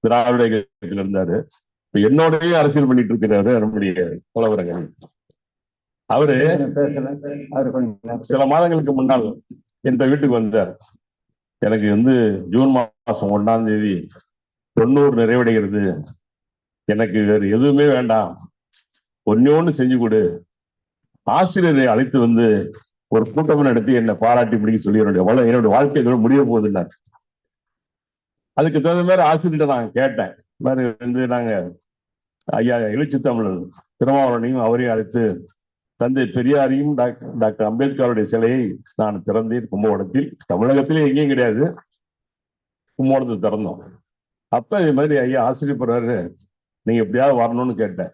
திராவிட இயக்கத்தில் இருந்தாரு. இப்ப என்னோடய அரசியல் பண்ணிட்டு இருக்கிறாரு நம்முடைய புலவரங்கள் அவரு சில மாதங்களுக்கு முன்னால் என் வீட்டுக்கு வந்தார். எனக்கு வந்து ஜூன் மாசம் ஒன்னாம் தேதி தொண்ணூறு நிறைவடைகிறது. எனக்கு வேறு எதுவுமே வேண்டாம். ஒன்னே செஞ்சு கொடு. ஆசிரியரை அழைத்து வந்து ஒரு கூட்டம் நடத்தி என்னை பாராட்டி முடிக்க சொல்லி என்னுடைய என்னுடைய வாழ்க்கை முடிய போகுதுன்னார் அதுக்கு தகுந்த மாதிரி ஆசிரியர்கிட்ட நான் கேட்டேன். மாதிரி வந்து நாங்க ஐயா எழுச்சி தமிழர் திருமாவளவனையும் அவரையும் அழைத்து தந்தை பெரியாரையும் டாக்டர் டாக்டர் அம்பேத்கருடைய சிலையை நான் திறந்தேன் கும்பகோணத்தில் தமிழகத்திலே எங்கேயும் கிடையாது. கும்பகோணத்தை திறந்தோம். அப்ப இது மாதிரி ஐயா ஆசிரியர் போறாரு. நீங்க எப்படியாவது வரணும்னு கேட்டேன்.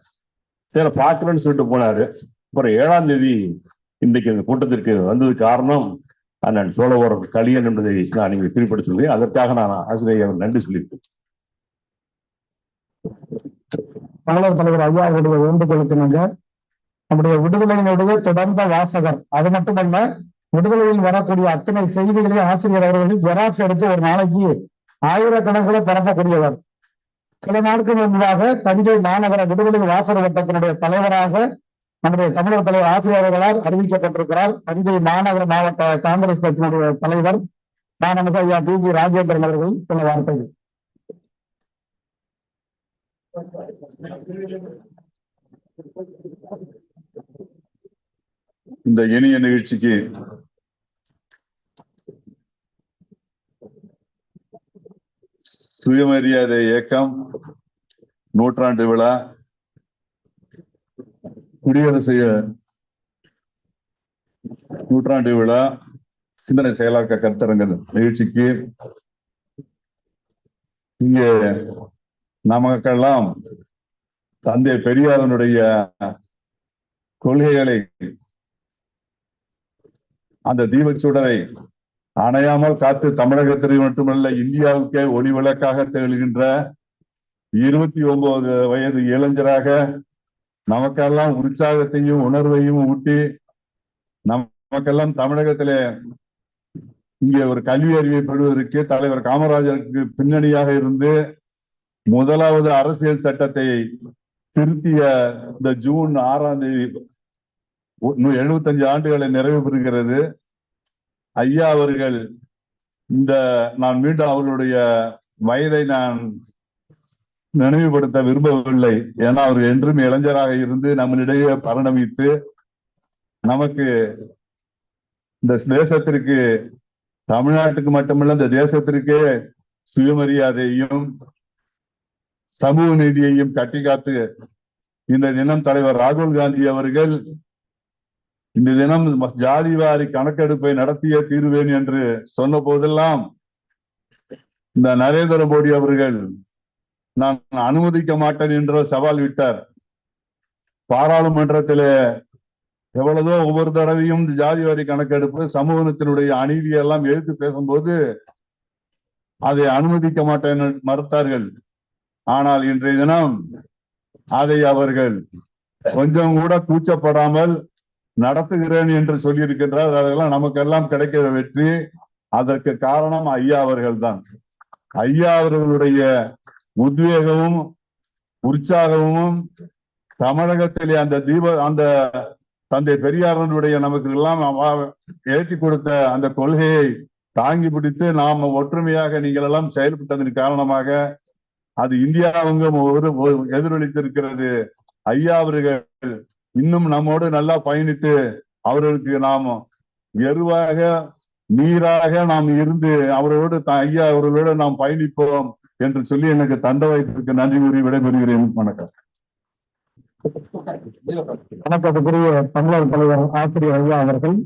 சரி பாக்குறேன்னு சொல்லிட்டு போனாரு. அப்புறம் ஏழாம் தேதி இன்றைக்கு இந்த கூட்டத்திற்கு வந்தது காரணம் அண்ணன் சோழவர் கலியன் என்பதை நான் நீங்கள் குறிப்பிட சொல்லி அதற்காக நான் ஆசிரியர் நன்றி சொல்லியிருக்கேன் தமிழர் தலைவர் ஐயா அவருடைய வேண்டுகோளுக்கு நம்முடைய விடுதலையினுடைய தொடர்ந்த வாசகர். அது மட்டுமல்ல விடுதலையில் வரக்கூடிய அத்தனை செய்திகளையும் ஆசிரியர் அவர்கள் ஜெராக்ஸ் எடுத்து ஒரு நாளைக்கு ஆயிரக்கணக்கில் பரப்பக்கூடியவர். சில நாட்கள் முன்பாக தஞ்சை மாநகர விடுதலை வாசகர் வட்டத்தினுடைய தலைவராக நம்முடைய தமிழர் தலைவர் ஆசிரியர்களால் அறிவிக்கப்பட்டிருக்கிறார். தஞ்சை மாநகர மாவட்ட காங்கிரஸ் கட்சியினுடைய தலைவர் மாணவர் ஐயா டி ஜி ராஜேந்திரன் அவர்கள் சில வார்த்தைகள். இந்த இனிய நிகழ்ச்சிக்கு சுயமரியாதை இயக்கம் நூற்றாண்டு விழா குடியரசு நூற்றாண்டு விழா சிந்தனை செயலாக்க கருத்தரங்க நிகழ்ச்சிக்கு இங்கே நமக்கெல்லாம் தந்தை பெரியாரனுடைய கொள்கைகளை அந்த தீபச்சுடரை அணையாமல் காத்து தமிழகத்தில் மட்டுமல்ல இந்தியாவுக்கே ஒளி விளக்காக திகழ்கின்ற இருபத்தி ஒன்பது வயது இளைஞராக நமக்கெல்லாம் உற்சாகத்தையும் உணர்வையும் ஊட்டி நமக்கெல்லாம் தமிழகத்திலே இங்கே ஒரு கல்வி அறிவை பெறுவதற்கு தலைவர் காமராஜருக்கு பின்னணியாக இருந்து முதலாவது அரசியல் சட்டத்தை திருத்திய இந்த ஜூன் ஆறாம் தேதி எழுபத்தஞ்சு ஆண்டுகளை நிறைவு பெறுகிறது. ஐயா அவர்கள் இந்த நான் மீண்டும் அவர்களுடைய வயதை நான் நினைவுபடுத்த விரும்பவில்லை. ஏன்னா அவர் என்றும் இளைஞராக இருந்து நம்மளிடையே பரிணமித்து நமக்கு இந்த தேசத்திற்கு தமிழ்நாட்டுக்கு மட்டுமல்ல இந்த தேசத்திற்கே சுயமரியாதையையும் சமூக நீதியையும் கட்டி காத்து இந்த தினம் தலைவர் ராகுல் காந்தி அவர்கள் இந்த தினம் ஜாதிவாரி கணக்கெடுப்பை நடத்திய தீர்வேன் என்று சொன்ன போதெல்லாம் இந்த நரேந்திர மோடி அவர்கள் நான் அனுமதிக்க மாட்டேன் என்ற சவால் விட்டார். பாராளுமன்றத்திலே எவ்வளவோ ஒவ்வொரு தடவையும் ஜாதி ஜாதிவாரி கணக்கெடுப்பு சமூகத்தினுடைய அநீதியை எல்லாம் எழுத்து பேசும்போது அதை அனுமதிக்க மாட்டேன் மறுத்தார்கள். ஆனால் இன்றைய தினம் அதை அவர்கள் கொஞ்சம் கூட கூச்சப்படாமல் நடத்துகிறேன் என்று சொல்லியிருக்கின்றார். அதெல்லாம் நமக்கெல்லாம் கிடைக்கிற வெற்றி. அதற்கு காரணம் ஐயா அவர்கள் தான் ஐயா அவர்களுடைய உத்வேகமும் உற்சாகமும் தமிழகத்திலே அந்த தீப அந்த தந்தை பெரியாரனுடைய நமக்கு எல்லாம் ஏற்றி கொடுத்த அந்த கொள்கையை தாங்கி பிடித்து நாம ஒற்றுமையாக நீங்கள் எல்லாம் செயல்பட்டதன் காரணமாக அது இந்தியாவுக்கும் ஒரு எதிரொலித்திருக்கிறது. ஐயா அவர்கள் இன்னும் நம்மோடு நல்லா பயணித்து அவர்களுக்கு நாம் எருவாக நீராக நாம் இருந்து அவர்களோடு ஐயா அவர்களோடு நாம் பயணிப்போம். என்று சொல்லி எனக்கு தந்த வாய்ப்பிற்கு நன்றி கூறி விடைபெறுகிறேன். வணக்கம். வணக்கத்துக்குரிய தமிழர் தலைவர் ஆசிரியர் ஐயா அவர்கள்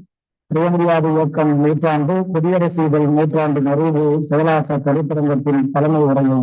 சுயமரியாதை இயக்கம் நூற்றாண்டு குடியரசு இதழ் நூற்றாண்டு நிறைவு செயலாக்க கருத்தரங்கத்தின் தலைமை உரையை